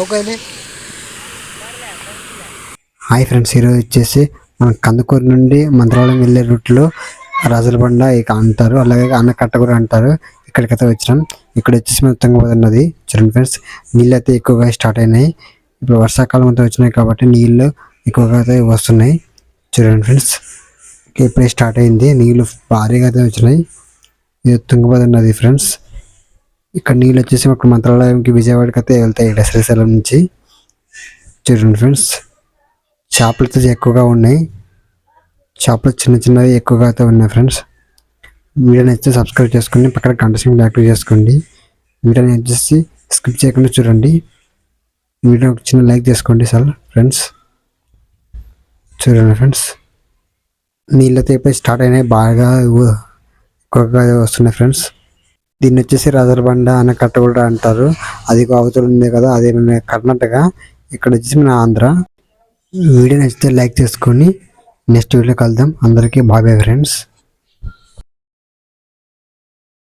ఓకేలే hi friends ఈరోజు వచ్చేసి మన కందుకూరు నుండి మంత్రాలయం వెళ్ళే రూట్లో రాజులబండ ఇక అంటారు అలాగే అన్నకట్ట కూడా అంటారు. ఇక్కడికైతే వచ్చినాం. ఇక్కడ వచ్చేసి మన తుంగభద్ర నది. చూడండి ఫ్రెండ్స్ నీళ్ళు అయితే ఎక్కువగా స్టార్ట్ అయినాయి. ఇప్పుడు వర్షాకాలం అంతా వచ్చినాయి కాబట్టి నీళ్ళు ఎక్కువగా అయితే వస్తున్నాయి. చూడండి ఫ్రెండ్స్ ఇప్పుడే స్టార్ట్ అయింది. నీళ్ళు భారీగా అయితే వచ్చినాయి. ఇది తుంగభద్ర నది ఫ్రెండ్స్. ఇక్కడ నీళ్ళు వచ్చేసి ఒక మంత్రాలయంకి విజయవాడకి అయితే వెళ్తాయి ఇక్కడ శ్రీశైలం నుంచి. చూడండి ఫ్రెండ్స్ చేపలు అయితే ఎక్కువగా ఉన్నాయి. చేపలు చిన్న చిన్నవి ఎక్కువగా అయితే ఉన్నాయి ఫ్రెండ్స్. వీడియో నచ్చితే సబ్స్క్రైబ్ చేసుకోండి పక్కన గంట సింబల్ యాక్టివ్ చేసుకోండి. వీడియో వచ్చేసి స్కిప్ చేయకుండా చూడండి. వీడియో ఒక చిన్న లైక్ చేసుకోండి సార్ ఫ్రెండ్స్. చూడండి ఫ్రెండ్స్ నీళ్ళతో ఎప్పుడైతే ఇప్పుడు స్టార్ట్ అయినాయి. బాగా ఎక్కువగా వస్తున్నాయి ఫ్రెండ్స్. దీన్ని వచ్చేసి రాజరబండ బండ కట్ట కూడా అంటారు. అది అవతల ఉంది కదా అది మన కర్ణాటక. ఇక్కడ వచ్చేసి మన ఆంధ్ర. వీడియో నచ్చితే లైక్ చేసుకొని నెక్స్ట్ వీడియో కలుద్దాం. అందరికీ బాబాయ్ ఫ్రెండ్స్.